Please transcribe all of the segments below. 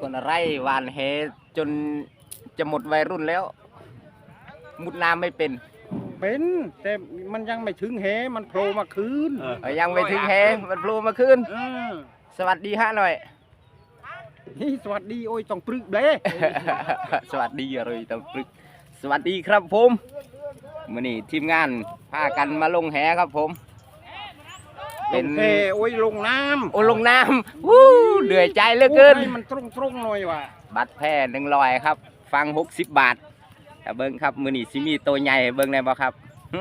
คนอะไรหวานแหจนจะหมดวัยรุ่นแล้ว มุดน้ำไม่เป็น เป็นแต่มันยังไม่ถึงแหมันโผล่มาคืนเอ้ยยังไม่ถึงแหมันโผล่มาขึ้น เออสวัสดีฮะหน่อย นี่สวัสดีโอ้ยต้องปรึกเด้สวัสดีอะไรตำปรึกสวัสดีครับผมมื่อนี้ทีมงานพากันมาลงแหครับผม เป็เป็นนแหโอ้ยลงน้ำโอลงน้ำวู้เดือยใจเหลือเกินให้มันตรงตรงๆหน่อยว่ะบัตรแพ้หนึ่งร้อยครับ ฟังหกสิบบาทแต่เบิ้งครับมือนี้ซิมีตัวใหญ่เบิ้งได้บ่ครับหึ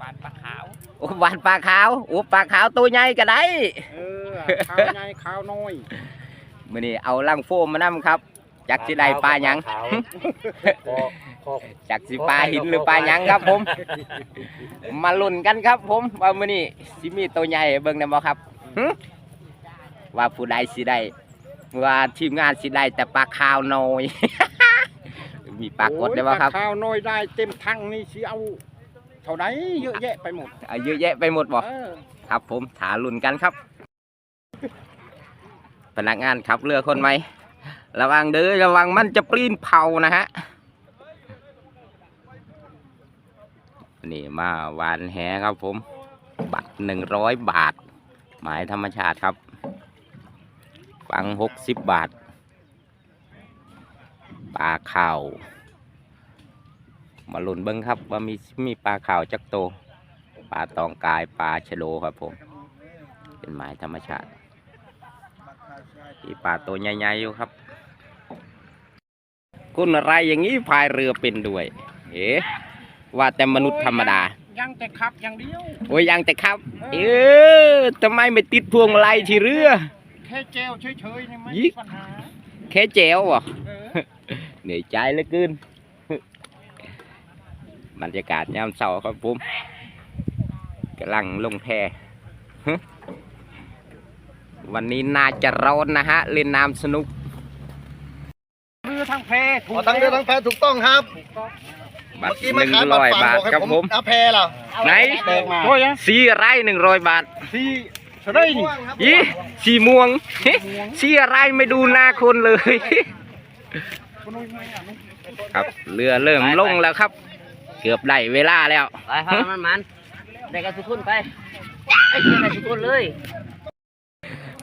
บาดปลาขาวโอ้บาทปลาขาวโอ้ปลาขาวตัวใหญ่ก็ได้เออขาวใหญ่ขาวน้อยมือนี้เอาลังโฟมมานํครับ จักสิได้ปลาหยังจักสิปลาหินหรือปลาหยังครับผม มาลุ้นกันครับ ผมว่ามื้อนี้สิมีตัวใหญ่เบิ่งได้บ่ครับหึว่าผู้ใดสิได้ว่าทีมงานสิได้แต่ปลาขาวน้อย มีปลากดได้บ่ครับ โอ้ยปลาขาวน้อยได้เต็มทังนี่สิเอาเท่าไหนเยอะแยะไปหมดเอาเยอะแยะไปหมดบ่เออครับผมถาลุ้นกันครับ พนักงานขับเรือคนใหม่ ระวังเด้อระวังมันจะปลีนเผานะฮะนี่มาวานแหครับผม บัตรหนึ่งร้อยบาท หมายธรรมชาติครับ ฟังหกสิบบาทปลาข่าวมาลุ้นเบิ้งครับว่ามีมีปลาข่าวจักโตปลาตองกายปลาชะโดครับผม เป็นหมายธรรมชาติ ที่ปลาตัวใหญ่ๆอยู่ครับ คุณอะไรอย่างนี้พายเรือเป็นด้วย เอ๊ะว่าแต่มนุษย์ธรรมดา ยังแต่ขับอย่างเดียว โอ้ยยังแต่ครับ เออทำไมไม่ติดพวงมาลัยที่เรือ แค่เจลเฉยๆนี่ไม่ยิมีกปัญหา แค่แจวเหรอเออเหนื่อยใจเหลือเกินบรรยากาศยามเช้าครับผมกำลังลงแพฮะวันนี้น่าจะร้อนนะฮะเล่นน้ำสนุกเรือ ทางเพถูกอ๋อทั้งเรือทั้งแพถูกต้องครับบัตเมื่อรกี้หมานึ่งขายบัร้ตอยรฝากบาทบอกให้ครับผมผมเอาแพเหรอไหนแดงมาสีอะไรหนึ่งร้อยบาทที่สไลด์นี่ยี่สีม่วง สีอะไรไม่ดูหน้าคนเลย ครับเรือเริ่มลงแล้วครับ เกือบได้เวลาแล้ว ไปพามันมันได้กันสุกุนไปไอ้เจ้าได้สุกุนเลย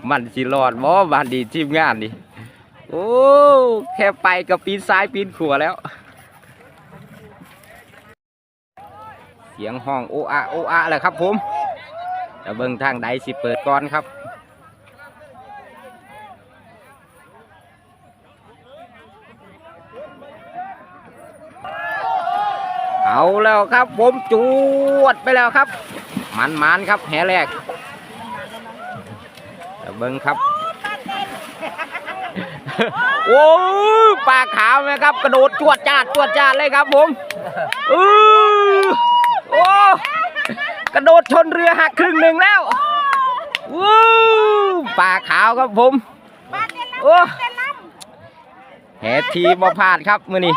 มันสิรอดบ่บานดีทีมงานดิ โอ้ แค่ไปกับปีนซ้ายปีนขวาแล้ว เสียงห้องโออะโออะเลยครับผมจะเบิ่งทางใดสิเปิดก่อนครับเอาแล้วครับผมจวดไปแล้วครับ มันมันๆครับแหแรกจะเบิ้งครับ โอ้ยปลาขาวนะครับ กระโดดจวดจาดจวดจาดเลยครับผมอือโอ้กระโดดชนเรือหักครึ่งหนึ่งแล้ววู้ปลาขาวครับผมโอ้แหทีบ่พลาดครับมือนี้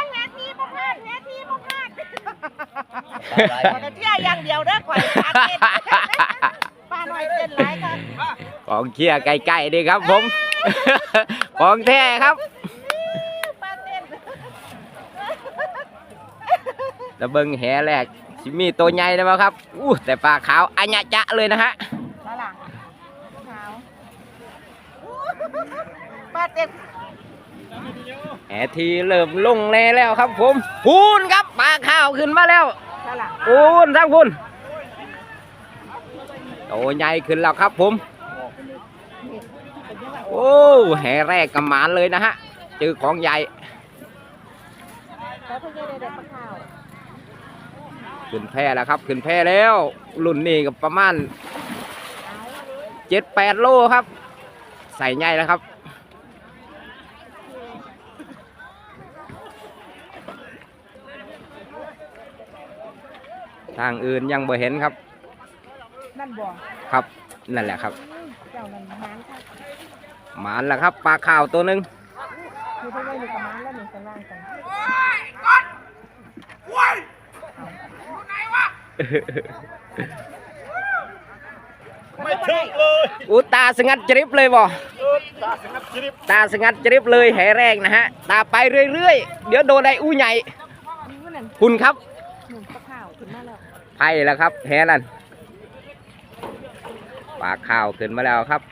แต่เที่ยอย่างเดียวเด้อข่อย ปลาเต้นปลาหน่อยเต้นหลายกันของเชียร์ไก่ๆดีครับผม ของแท้ครับปลาเต้นแล้วเบิ้งแหแรกสิมีตัวใหญ่ได้ไหมครับอู้แต่ปลาขาวอัญญะจะเลยนะฮะ ปลาหลังขาวปลาเต้นแหทีเริ่มลงเลยแล้วครับผมพูนครับปลาขาวขึ้นมาแล้วปลาหลัง พูนทั้งพูน โตใหญ่ขึ้นแล้วครับผม โอ้แห่แรกกำมานเลยนะฮะเจอของใหญ่ขึ้นแพแล้วครับ ขึ้นแพแล้ว รุ่นนี้ก็ประมาณเจ็ดแปดโลครับ ใส่ใหญ่แล้วครับทางอื่นยังบ่เห็นครับ นั่นบ่ครับนั่นแหละครับเจ้านั่นม้านค่ะหมานแล้วครับปลาขาวตัวหนึ่งคือพวกนี้อยู่กับม้านแล้วหนึ่งข้างล่างกันไม่ถึงเลยอุตาสงัดจริบเลยบ่เออตาสงัดจริบเลยแหแรกนะฮะตาไปเรื่อยๆ เดี๋ยวโดนไอ้อู้ใหญ่คุณครับหนุ่มปลาข้าวขึ้นมาแล้วไพ่แล้วครับแหนั่น ปลาข้าวขึ้นมาแล้วครับ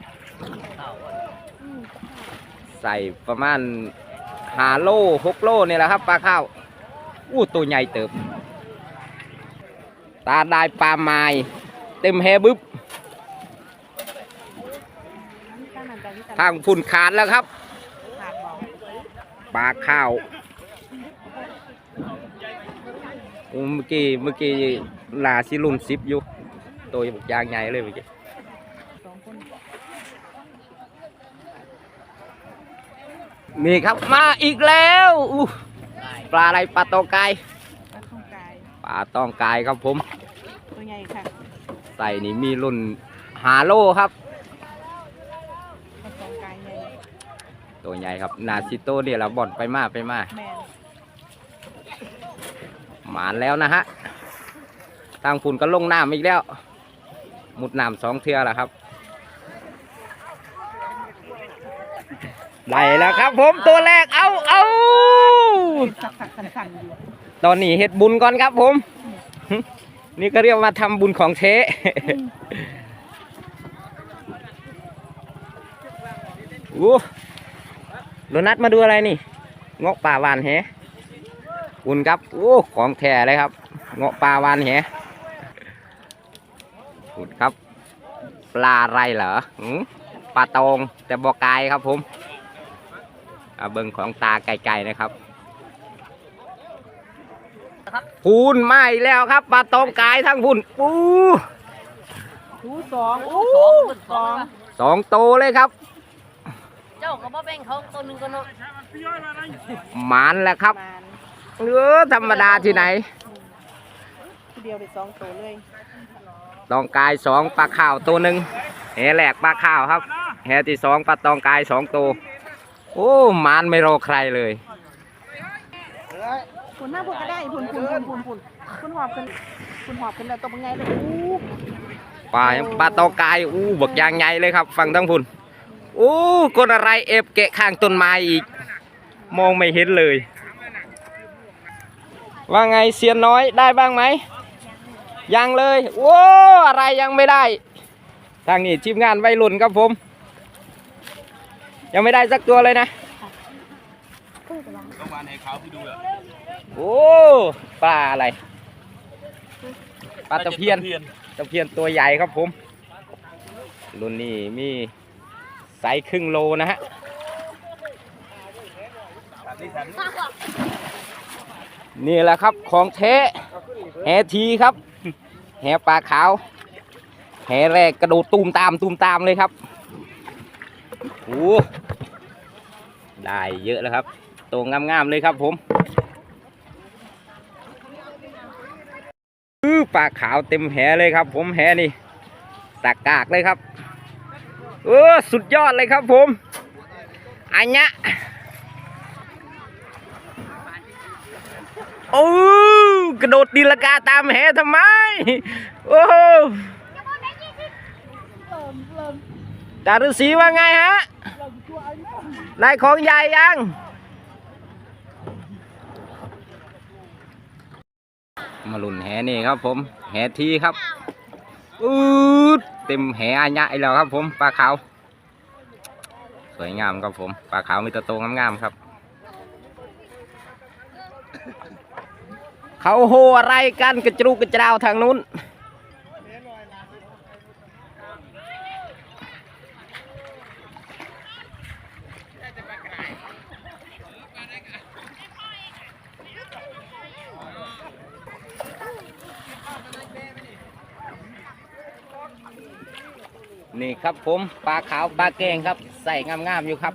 ใส่ประมาณหาโลหกโลนี่แหละครับปลาข้าวอู้ตัวใหญ่เติบ ตาได้ปลาไม้เต็มแฮบึบทางฝุ่นขาดแล้วครับปลาข้าวเมื่อกี้เมื่อกี้ลาสิลุนซิปอยู่ ตัวอยางใหญ่เลยเมื่อกี้ สองคน นี่ครับมาอีกแล้วอู้ปลาอะไรปลาตองกายปลาข้างกายปลาตองกายครับผมตัวใหญ่ค่ะใส่นี่มีรุ่นหาโลครับปลาข้างกายใหญ่ตัวใหญ่ครับนาซิโตเนี่ยเราบ่อนไปมาไปมาแมนหมานแล้วนะฮะทางฝุ่นก็ลงน้ำอีกแล้ว มุดน้ำสองเทือแล้วครับ ได้แล้วครับ ผมตัวแรกเอาเอาสักสักๆสั่นๆอยู่ตอนนี้เฮ็ดบุญก่อนครับผม นี่ก็เรียกว่าทำบุญของเทโอ้โดนัทมาดูอะไรนี่เงาะป่าวานแหคุณครับโอ้ของแท้เลยครับเงาะป่าวานแหคุณครับ ปลาอะไรเหรอหืมปลาตองแต่บอกายครับผม เอาเบิ่งของตาไกลๆนะครับพูนไหม้แล้วครับปลาตองกายทั้งพุ่นปูหูสองอู้สองมันสสอองงสองโตวเลยครับ เจ้าก็บ่แบ่งเขาตัวหนึงก็เนาะหมานแล้วครับมานเออธรรมดาที่ไหนทีเดียวได้สองตัวเลยตองกายสองปลาข้าวตัวหนึ่งแหแหลกปลาข้าวครับแหที่สองปลาตองกายสองตัว โอ้หมานไม่รอใครเลยพุ่นหน้าพุ่นก็ได้พุ่นพุ่นพุ่นพุ่นพุ่นพุ่นหอบขึ้นพุ่นหอบขึ้นแล้วตัวเป็นไงเลยอู้ปลาปลาตองกายอู้บักยางใหญ่เลยครับ ฟังทั้งพุ่นอู้คนอะไรเอบเกะข้างต้นไม้อีก มองไม่เห็นเลย ว่าไงเซียนน้อยได้บ้างไหมยังเลยโอ้อะไรยังไม่ได้ ทางนี้ทีมงานวัยรุ่นครับผม ยังไม่ได้สักตัวเลยนะโอ้ปลาอะไรปลาตะเพียนตะเพียนตัวใหญ่ครับผมรุ่นนี้มีไซส์ครึ่งโลนะฮะนี่แหละครับของแท้แหทีครับแหปลาขาวแหแรกกระโดดตูมตามตูมตามเลยครับโอ้ ได้เยอะแล้วครับตัวงามๆเลยครับผมอื้อปลาขาวเต็มแหเลยครับ ผมแหนี่ตากากเลยครับ เออสุดยอดเลยครับผมอันเนี้ยโอ้กระโดดตีลงกาตามแหทำไม โอ้ตาฤาษีว่าไงฮะ ได้ของใหญ่ยังมาลุ่นแหนี่ครับผม แหทีครับอืดเต็มแหอันยะไอแล้วครับผมปลาขาวสวยงามครับผมปลาขาวมีแตัวโตงามๆครับ เขาโหอะไรกันกระจรุกกระจราวทางนู้น นี่ครับผมปลาขาวปลาแกงครับ ใส่งามๆอยู่ครับ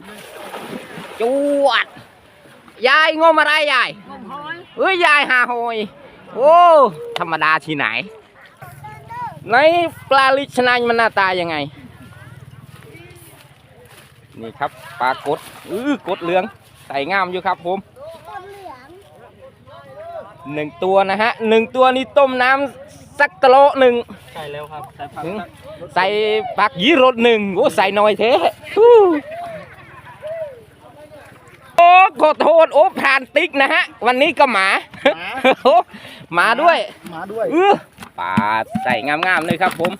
จวดยายงมอะไรยายงมหอยเอ้ยยายหาโหยโอ้ธรรมดาที่ไหนในปลาลิชนายมันหน้าตายังไง นี่ครับปลากดอื้อกดเหลืองใส่งามอยู่ครับผมหนึ่งตัวนะฮะหนึ่งตัวนี้ต้มน้ำสักกะโลหนึ่ง ใช่แล้วครับ ใส่ผักอืมใส่ปักยีรถหนึ่งโอ้ใส่น้อยเทฮู้อโทษโอ้พรานติ๊กนะฮะ วันนี้ก็หมาโอ้หมาด้วยมาด้วย เออปลาใส่งามๆเลยครับผม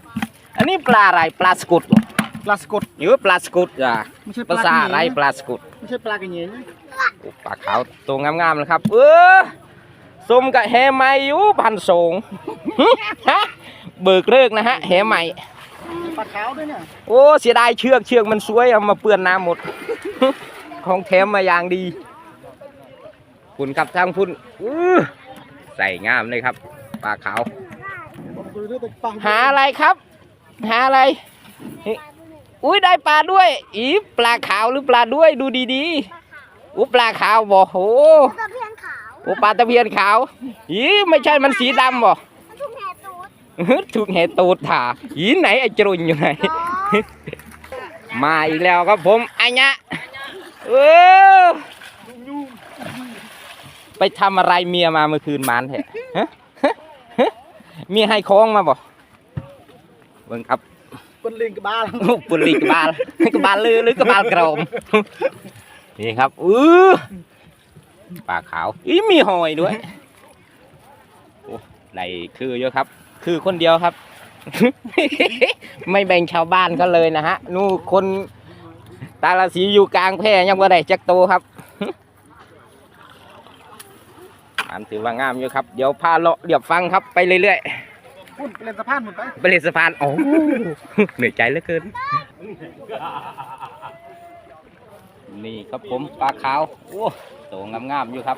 อันนี้ปลาอะไรปลาสกุดเหรอปลาสกดหรือปลาสกุดอะไม่ใช่ปภาลาษาหนีอะไรปลาสกุดไม่ใช่ปลากระเหยงโอ้ปลาขาวตัวงามๆเลยครับ เออสมกับแฮใหม่อยู่พันสงหึฮะ เบิกเลิกนะฮะแฮใหม่ปลาขาวด้วยเนี่ยโอ้เสียดายเชือกเชือกมันสวยเอามาเปื้อนน้ำหมด ของแถมมาอย่างดีคุณครับทางพุ่นอื้อใส่งามเลยครับปลาขาว หาอะไรครับ หาอะไรเฮ้ยอุ้ยได้ปลาด้วย อีปลาขาวหรือปลาด้วยดูดีๆอู้ปลาขาวบ่โอ้ตะเพียนขาวโอ้ปลาตะเพียนขาว อีไม่ใช่มันสีดำบ่ทุกแห่ตูด ถูกแห่ตูดถ่าอีไหนไอ้จรุนอยู่ไหน มาอีกแล้วครับผมอันเนี้ยเออไปทำอะไรเมียมาเมื่อคืนมานแท้ฮะฮะฮะเมียให้คล้องมาบ่เบิ่งครับเป็นลิงกระบาลโอ้ปุริกบาลกบาลลือหรือกบาลกระโมนี่ครับอือปลาขาวอีมีหอยด้วยโอ้ได้คือเยอะครับ คือคนเดียวครับ ไม่แบ่งชาวบ้านก็เลยนะฮะ นู่นคนตาลสีอยู่กลางแพร่ยังว่าได้จักโตครับอันถือว่างามอยู่ครับ เดี๋ยวพาเลาะเดี๋ยวฟังครับไปเรื่อยๆพุ่นไปเล่นสะพานหมดไปไปเล่นสะพานโอ้เหนื่อยใจเหลือเกิน นี่ครับผมปลาขาวโอ้โตงามๆอยู่ครับ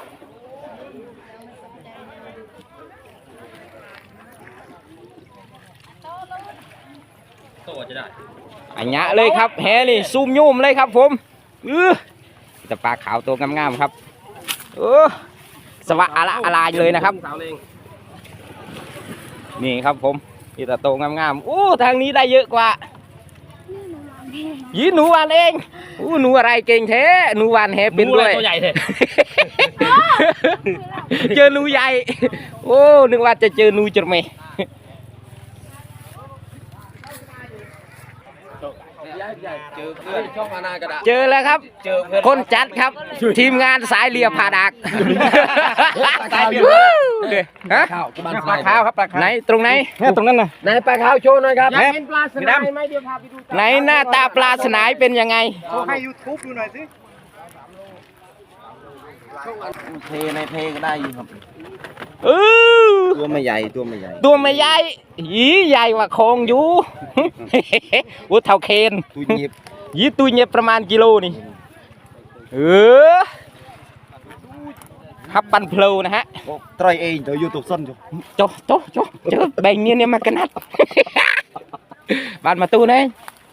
โตจะได้อันยะเลยครับแฮนี่ซูมยุ่มเลยครับ ผมเออแต่ปลาขาวตัวงามๆครับเออสวะอะละอะลายเลยนะครับ นี่ครับผมนี่ตะโตงามๆอู้ทางนี้ได้เยอะกว่ายีหนูหวานเองอู้หนูอะไรเก่งแท้หนูหวานแฮเป็นด้วยตัวใหญ่เลยเจอหนูใหญ่ โอ้นึกว่าจะเจอหนูจระเม เจอเพื่อนช่องมานากระดาษเจอแล้วครับเจอเพื่อนคนจัดครับ ทีมงานสายเรียพาดักสายเรียฮะข้าวบ้านปลาขาวครับปลาขาวไหนตรงไหนเนี่ยตรงนั้นน่ะไหนปลาขาวโชว์หน่อยครับอยากเห็นปลาสนายไหมไหนหน้าตาปลาสนายเป็นยังไงเขาให้ยูทูบดูหน่อยสิเทในเทก็ได้อยู่ครับ เออตัวไม่ใหญ่ตัวไม่ใหญ่ตัวไม่ใหญ่หีใหญ่กว่าโคงอยู่อุ้เท่าเคนตัวหยิบยีตัวเนี่ยประมาณกิโลนี่เออฮับปันเพลวนะฮะตรอยเองตัวยูทูบส้นอยู่โจโจโจเจอแบ่งเนี่ยเนี่ยมากันนัดบ้านมาตู้นี่นี่กินแต่ปลาเราสนายงามน่ะสนายนาจะมาติงมันมาดมจะหอบเตี้ยเจ้าโอ้ยมาตู้นึกสนาย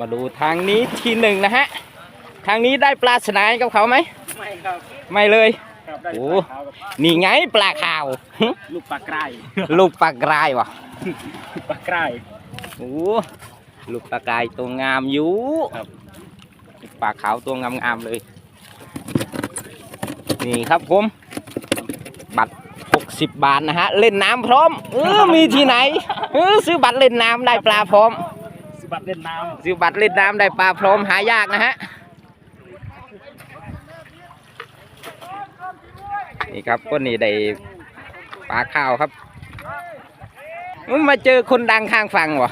มาดูทางนี้ทีหนึ่งนะฮะ ทางนี้ได้ปลาสนายกับเขาไหม ไม่ครับ ไม่เลย ครับได้โอ้ ปลาขาวกับนี่ไงปลาขาว ลูกปลากราย ลูกปลากรายวะปลากราย โอ้ลูกปลากรายตัวงามอยู่ครับ ปลาขาวตัวงามๆเลย นี่ครับผม บัตร 60 บาทนะฮะ เล่นน้ำพร้อม เออมีที่ไหน เออซื้อบัตรเล่นน้ำได้ปลาพร้อมสิ บัตรเล่นน้ซื้อบัตรเล่นน้ำได้ปลาพร้อมหายากนะฮะนี่ครับคนนี้ได้ปลาข้าวครับมมาเจอคนดังข้างฟังวะ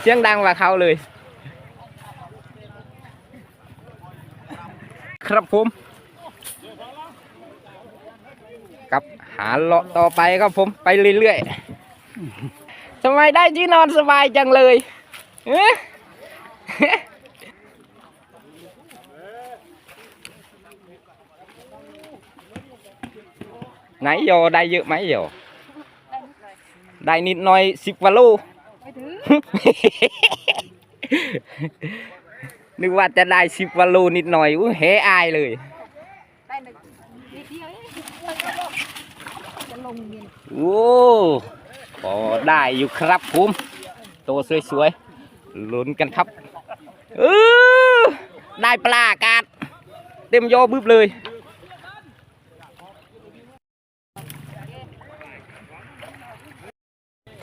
เสียงดังกว่าเขาเลย ครับผมกับหาเลาะต่อไปครับผมไปเรื่อยๆทำไมได้ที่นอนสบายจังเลย ไหนโยได้เยอะไหมโยได้นิดหน่อยสิบวาโลนึกว่าจะได้สิบวาโลนิดหน่อยอุ้เฮอายเลยโอ้ได้อยู่ครับผมโตสวย ลุ้นกันครับเออได้ปลากาศเต็มโยบึบเลย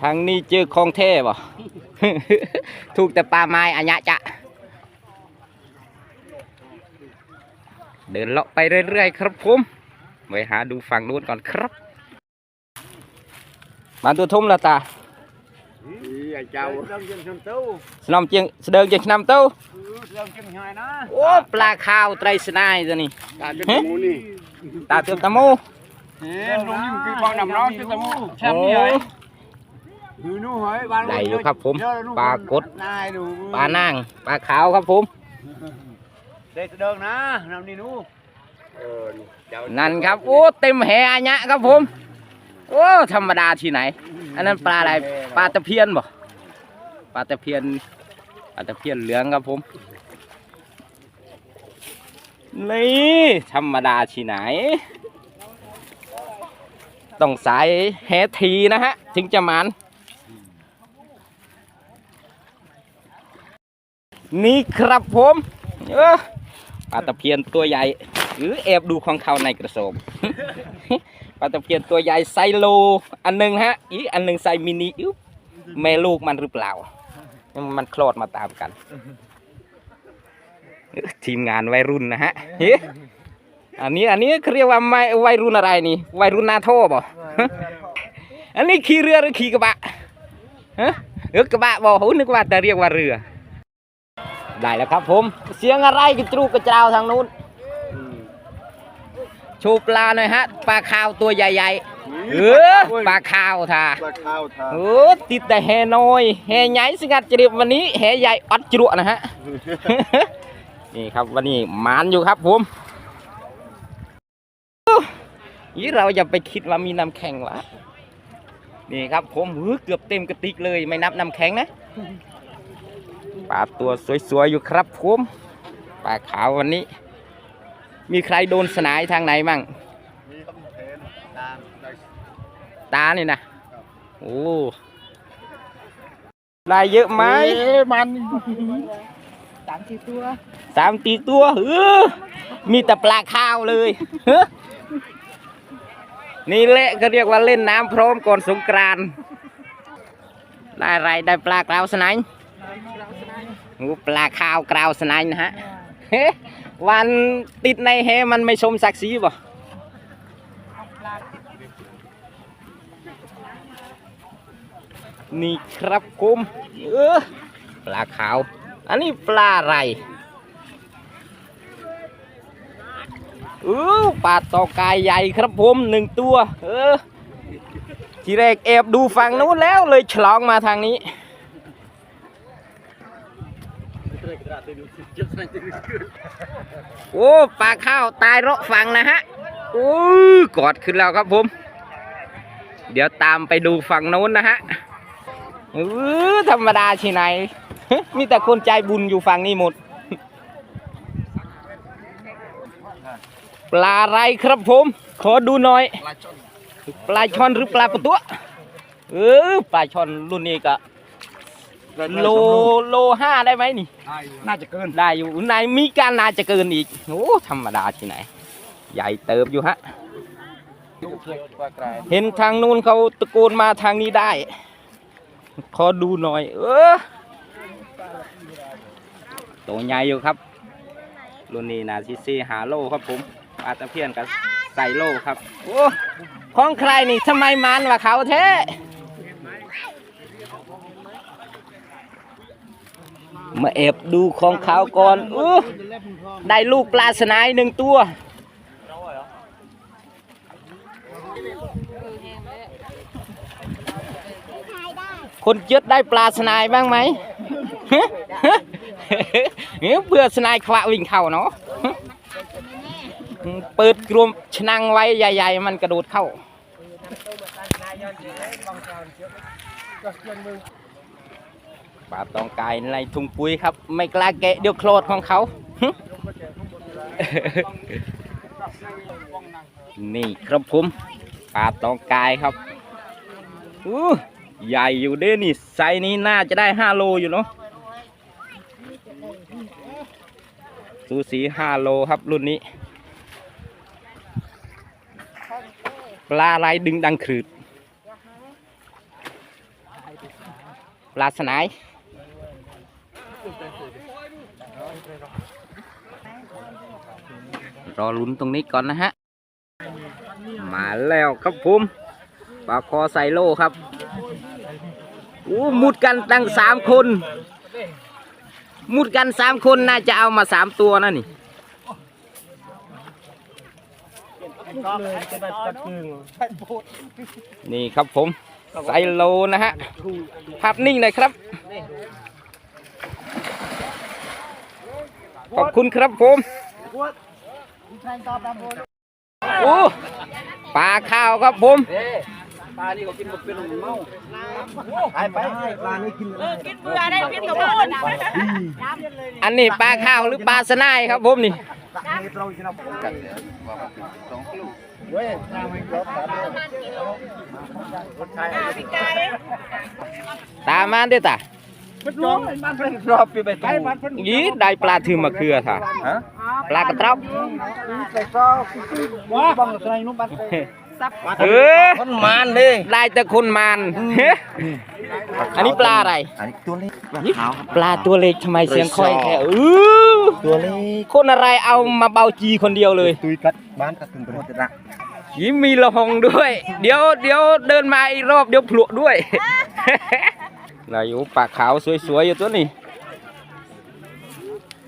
ทางนี้เจอของเท่บ่ถูกแต่ปลาไม้อัญญะจะเดินเลาะไปเรื่อยๆครับผมไปหาดูฝั่งนู้นก่อนครับ มาตัวทุ่มละตา ไอ้เจ้าเรื่องยังชนตู้สนอมเจียงเสดิงเจียงนำเต้าเรื่องกินหอยนะโอ้ปลาขาวไตรสนายตัวนี้ตาจะตมูนี่ตาเติมตะโมเห็นตรงนี้มันคือบางน้ำร้อนจะตมูแช่โอ้นี่เลยดูนู่หอยบางได้อยู่ครับผมปลากดนายดูปลานางปลาขาวครับผมเด็กเดิงนะน้ำนี่นู่เออเจ้านั่นครับโอ้เต็มแหอัญญะครับผม โอ้ธรรมดาที่ไหน อันนั้นปลาอะไรปลาตะเพียนบ่ ปลาตะเพียนปลาตะเพียนเหลืองครับผม นี่ธรรมดาที่ไหน ต้องสายแหทีนะฮะ ถึงจะมัน นี่ครับผมเออปลาตะเพียนตัวใหญ่หรือแอบดูของเขาในกระสอบปลาตะเพียนตัวใหญ่ไซโล อันหนึ่งฮะ อีกอันหนึ่งไซมินิแม่ลูกมันหรือเปล่า มันคลอดมาตามกันเอ้อทีมงานวัยรุ่นนะฮะเฮ้อันนี้อันนี้เขาเรียกว่าไม่วัยรุ่นอะไรนี่วัยรุ่นนาโทบ่อันนี้ขี่เรือหรือขี่กระบะฮะเออกระบะบอกโหนึกว่าแต่เรียกว่าเรือ ได้แล้วครับ ผม เสียงอะไรกระจรูกกระจาวทางนู้นโชว์ปลาหน่อยฮะปลาขาวตัวใหญ่ ๆ เออปลาขาวท่าปลาข้าวทาโอ้ติดแต่แหน้อยแหใหญ่สงัดจริบวันนี้แหใหญ่อัดจรวดนะฮะนี่ครับวันนี้หมานอยู่ครับผมนี่เราอย่าไปคิดว่ามีน้ำแข็งวะนี่ครับผมหือเกือบเต็มกระติกเลยไม่นับน้ำแข็งนะปลาตัวสวยๆอยู่ครับผมปลาขาววันนี้ มีใครโดนสนายทางไหนมั่ง มีคำเทนตาม ตานี่นะโอ้ได้เยอะไหมมันสามสี่ตัวสามตีตัวเออมีแต่ปลาข้าวเลยเฮ้อนี่แหละก็เรียกว่าเล่นน้ำพร้อมก่อนสงกรานต์ได้อะไรได้ปลากราวสนายโอ้ปลาข้าวกราวสนายนะฮะเฮ้วันติดในแฮมันไม่ชมศักดิ์ศรีบ่ นี่ครับผมเออปลาขาว อันนี้ปลาอะไรเออปลาตอกายใหญ่ครับผมหนึ่งตัว เออ ทีแรกแอบดูฝั่งนู้นแล้วเลยฉลองมาทางนี้โอ้ปลาข้าวตายเราะฝั่งนะฮะโอ้กอดขึ้นแล้วครับผม เดี๋ยวตามไปดูฝั่งโน้นนะฮะ เออธรรมดาที่ไหน มีแต่คนใจบุญอยู่ฝั่งนี้หมด ปลาอะไรครับผม ขอดูหน่อย ปลาช่อนหรือปลาปะตัวเออปลาช่อนรุ่นนี้ก็โลโลห้าได้ไหมนี่ น่าจะเกิน ได้อยู่ในมีการน่าจะเกินอีก โอ้ธรรมดาที่ไหน ใหญ่เติบอยู่ฮะปลากรายเห็นทางนู้นเขาตะโกนมาทางนี้ได้ ขอดูหน่อย เออตัวใหญ่อยู่ครับ รุ่นนี้นาซิซีหาโลครับผมปลาตะเพียนกับใส่โลครับ โอ้ของใครนี่ทำไมมันว่าเขาแท้มาแอบดูของเขาก่อนอได้ลูกปลาสนายหนึ่งตัว คนเจ็ดได้ปลาสนายบ้างไหมเฮ้ยเพื่อสนายขวะวิ่งเข้าเนาะเปิดกลมชนังไว้ใหญ่ ๆ มันกระโดดเข้าปลาตองกายในถุงปุ๋ยครับ ไม่กล้าแกะเดี๋ยวโคลดของเขา นี่ครับผมปลาลาตองกายครับอู้ ใหญ่อยู่เด้นี่ไซนี้น่าจะได้ห้าโลอยู่เนาะสูสีห้าโลครับรุ่นนี้ ปลาอะไรดึงดังขรืด ปลาสนายรอลุ้นตรงนี้ก่อนนะฮะ มาแล้วครับผมปลาคอไซโลครับ อู้มุดกันตั้งสามคน มุดกันสามคนน่าจะเอามาสามตัวนะนี่นี่ครับผมไซโลนะฮะภาพนิ่งหน่อยครับ ขอบคุณครับผมโอ้ปลาข้าวครับผม ปลานี่เขากินหมดเป็นเมาเออกินเบื่อได้กินกับพูดอันนี้ปลาข้าวหรือปลาสนายครับผมนี่พี่ไก่ตามมาเด้อตารอบปีไปไกลมันยี่ได้ปลาถือมาเคือท่าปลากระตรอบ ว้าบังใส่นุ่มบันเออคนมานเลยได้แต่คนมานเฮ้อันนี้ปลาอะไร อันนี้ตัวเล็กปลาขาวปลาตัวเล็กทำไมเสียงค่อยแค่เออตัวเล็กคนอะไรเอามาเบาจีคนเดียวเลยตุยกัดบ้านกัดตึงเป็นหมดจะรักยิ้มมีละหองด้วย เดี๋ยวเดี๋ยวเดินมาอีกรอบเดี๋ยวพลุด้วยนายอยู่ปากขาวสวยๆอยู่ตัวนี้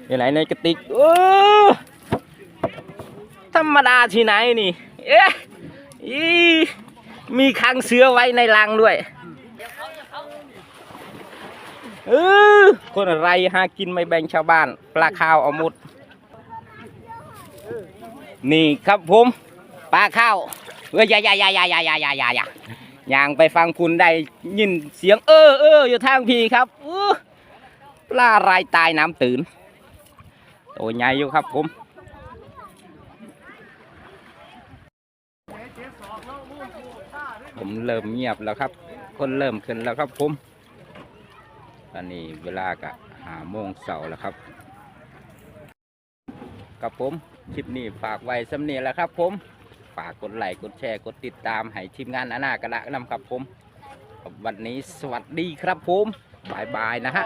อยู่ไหนในกระติกเออธรรมดาที่ไหนนี่ เอ๊ะ อีมีคางเสือไว้ในรังด้วยเออคนอะไรหากินไม่แบ่งชาวบ้าน ปลาข้าวเอาหมด นี่ครับผมปลาข้าวเอ้ยอย่าอย่าอย่าอย่าอย่าอย่าอย่าอย่าอย่าย่างไปฟังคุณได้ยินเสียง เออเอออยู่ทางพีครับปลารายตายน้ำตื่นตัวใหญ่อยู่ครับผม ผม เริ่มเงียบแล้วครับ คนเริ่มขึ้นแล้วครับผมตอนนี้เวลากะหาโมงเสาร์แล้วครับครับผมคลิปนี้ฝากไว้สำเนียแล้วครับ ผมฝากกดไลค์กดแชร์กดติดตามให้ทีมงานอาณากระดะนำครับผม วันนี้สวัสดีครับผมบายบายนะฮะ